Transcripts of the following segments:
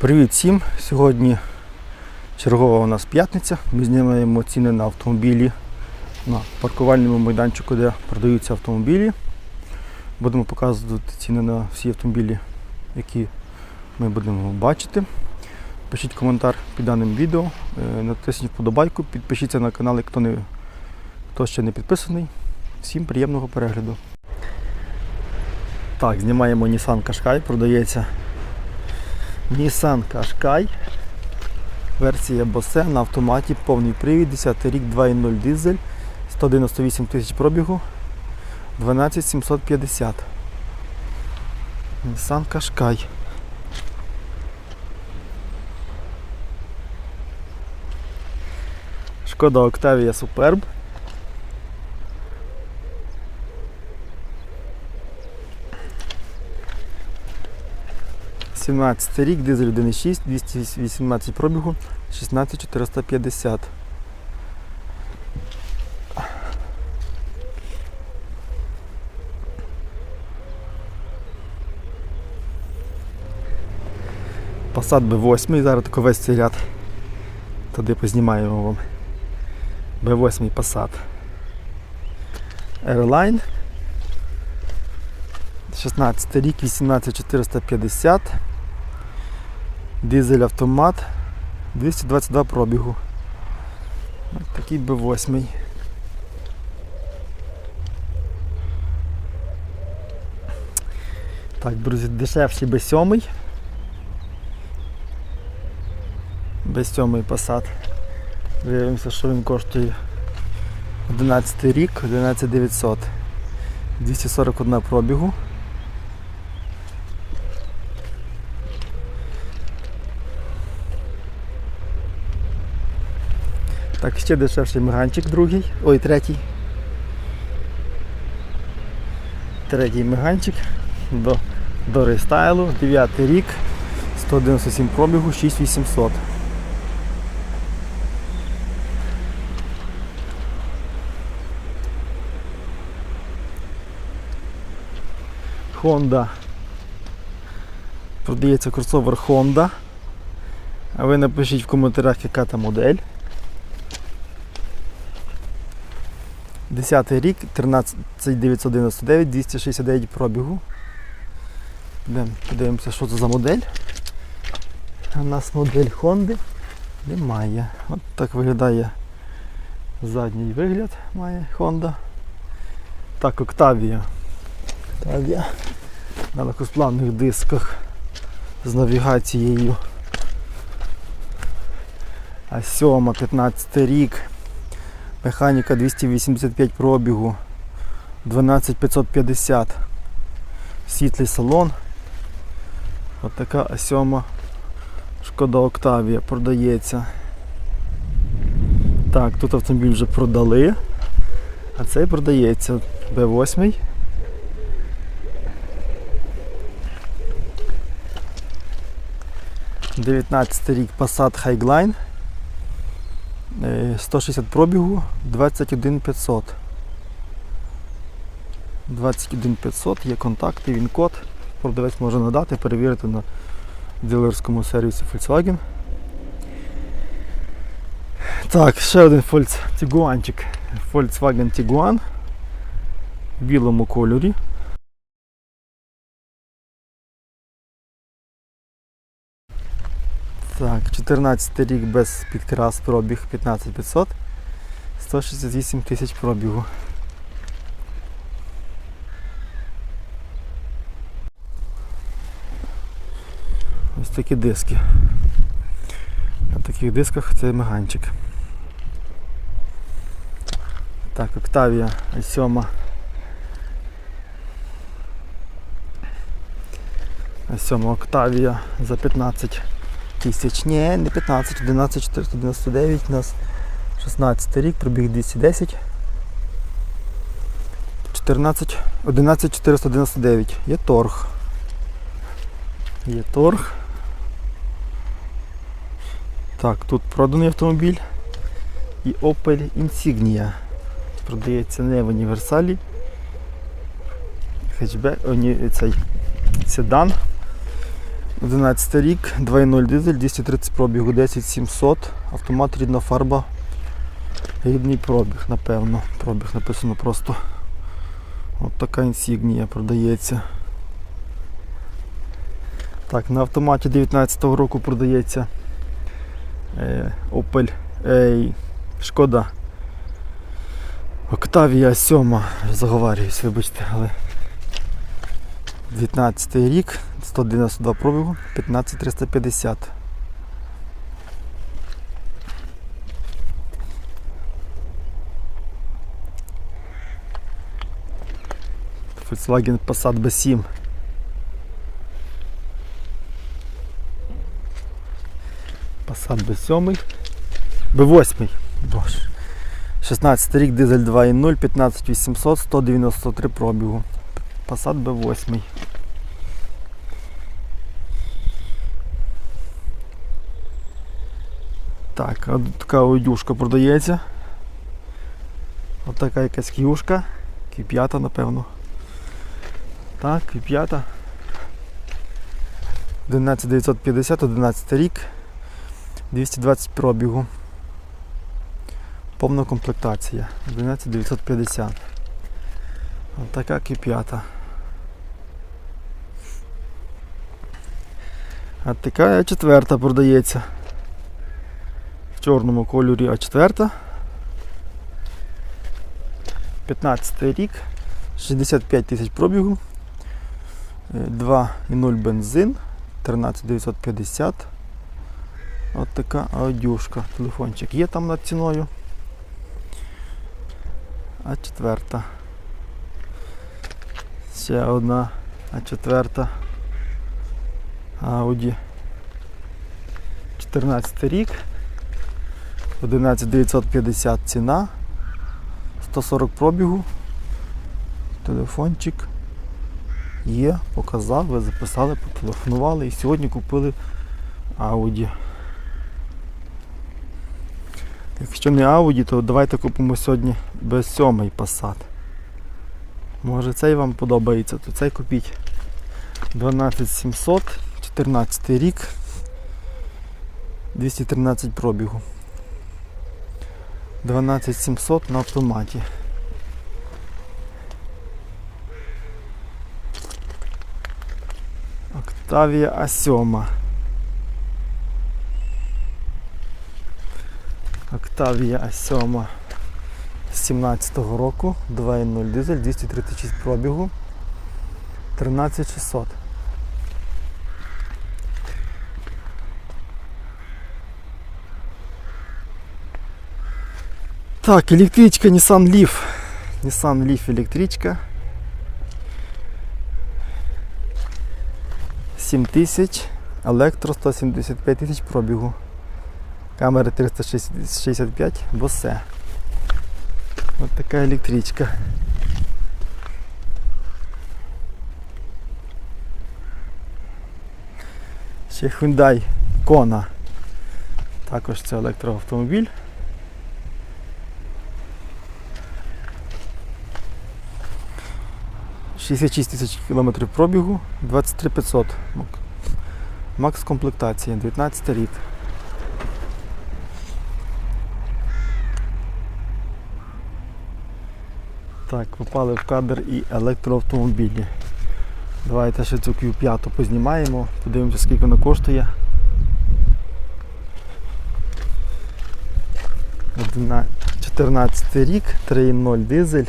Привіт всім! Сьогодні чергова у нас п'ятниця. Ми знімаємо ціни на автомобілі на паркувальному майданчику, де продаються автомобілі. Будемо показувати ціни на всі автомобілі, які ми будемо бачити. Пишіть коментар під даним відео, е, натисніть вподобайку, підпишіться на канал, хто, не, хто ще не підписаний. Всім приємного перегляду. Так, знімаємо Nissan Qashqai, продається Nissan Qashqai. Версія Bose на автоматі, повний привід, 10 рік, 2.0 дизель, 198 тисяч пробігу, 12750. Nissan Qashqai. Шкода Octavia Superb. Сімнадцятий рік, дизель 1.6, 218 пробігу, 16450. Passat B8, зараз тако весь цей ряд. Туди познімаємо вам. B8 Passat. Airline. 16 рік, 18450. Дизель автомат. 222 пробігу. Ось такий B8. Так, друзі, дешевший B7. B7 Passat. Дивимося, що він коштує 11 рік, 11900. 241 пробігу. Так, ще дешевший меганчик другий. Ой, третій. Третій меганчик до, до рестайлу, 9 рік, 197 пробігу, 6800. Honda. Продається кросовер Honda. А ви напишіть в коментарях, яка там модель. 10 рік, 13999, 269 пробігу. Йдемо, подивимося, що це за модель. У нас модель Honda немає. От так виглядає задній вигляд має Honda. Так, Octavia. Octavia. На легкосплавних дисках з навігацією. А 7, 15 рік. Механіка 285 пробігу, 12550. Світлий салон. От така А7 Шкода Октавія продається. Так, тут автомобіль вже продали, а цей продається Б8. Дев'ятнадцятий рік Passat Highline. Е, 160 пробігу, 21500. 21500, є контакти, він код. Продавець може надати, перевірити на дилерському сервісі Volkswagen. Так, ще один Volks Tiguanчик. Volkswagen Tiguan в білому кольорі. 14 рік без підкрас пробіг 15500, 168 тисяч пробігу. Ось такі диски. На таких дисках це меганчик. Так, Octavia i7. i7 Octavia за 15 тисяч. Ні, не 15, 11 499 у нас 16 рік, пробіг 210. 14, 11 499. Є торг. Є торг. Так, тут проданий автомобіль і Opel Insignia. Продається не в універсалі. Хетчбек, о, ні, цей седан 11 рік, 2.0 дизель, 230 пробігу, 10700, автомат рідна фарба, рідний пробіг, напевно. Пробіг написано просто. От така інсігнія продається. Так, на автоматі 19-го року продається е, Opel е, Шкода Octavia 7, заговарююсь, вибачте, але 19 рік, 192 пробігу, 15350. Volkswagen Passat B7. Passat B7. B8. Боже. 16 рік, дизель 2.0, 15800, 193 пробігу. Passat B8. Так, от така одюшка продається. От така якась к'юшка. Q5, напевно. Так, Q5. 11950, 11 рік. 220 пробігу. Повна комплектація. 11950. От така Q5. А така четверта продається. Чорному кольорі А4. 15 рік. 65 тисяч пробігу. Е, 2,0 бензин. 13950. От така аудюшка. Телефончик є там над ціною. А четверта. Ще одна, а четверта. Audi. 14 рік. 11950 ціна. 140 пробігу. Телефончик є, показав, ви записали, потелефонували і сьогодні купили Audi. Якщо не Audi, то давайте купимо сьогодні B7 Passat. Може цей вам подобається, то цей купіть. 12700, 14 рік, 213 пробігу. 12700 на автоматі. Octavia A7. Octavia A7 17-го року, 2.0 дизель, 236 пробігу, 13600. Так, електричка Nissan Leaf. Nissan Leaf електричка. 7 тисяч, електро 175 тисяч пробігу. Камера 365, босе. Ось така електричка. Ще Hyundai Kona. Також це електроавтомобіль. «66 тисяч кілометрів пробігу, 23 500. Макс комплектація, 19 рік. Так, попали в кадр і електроавтомобілі. Давайте ще цю Q5 познімаємо, подивимося скільки вона коштує. 14 рік, 3.0 дизель,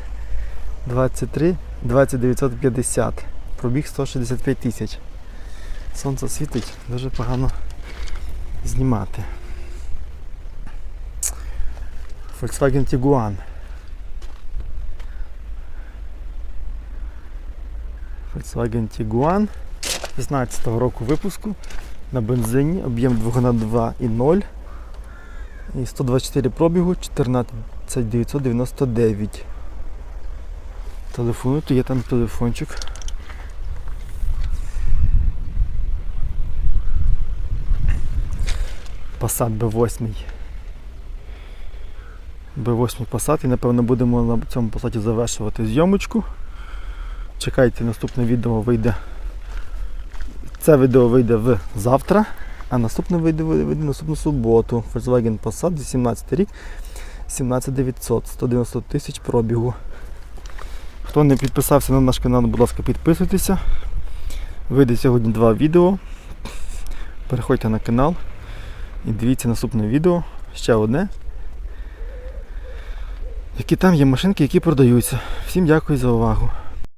23 2950. Пробіг 165 тисяч. Сонце світить, дуже погано знімати. Volkswagen Tiguan. Volkswagen Tiguan 16 року випуску на бензині, об'єм двигуна 2,0 і 124 пробігу 14999. Телефонуйте, є там телефончик. Passat B8. B8 Passat і напевно будемо на цьому Passat завершувати зйомочку. Чекайте, наступне відео вийде Це відео вийде в завтра, а наступне вийде, вийде наступну суботу. Volkswagen Passat 18 рік, 17900, 190 тисяч пробігу. Хто не підписався на наш канал, будь ласка, підписуйтеся. Вийде сьогодні два відео. Переходьте на канал і дивіться наступне відео. Ще одне. Які там є машинки, які продаються. Всім дякую за увагу.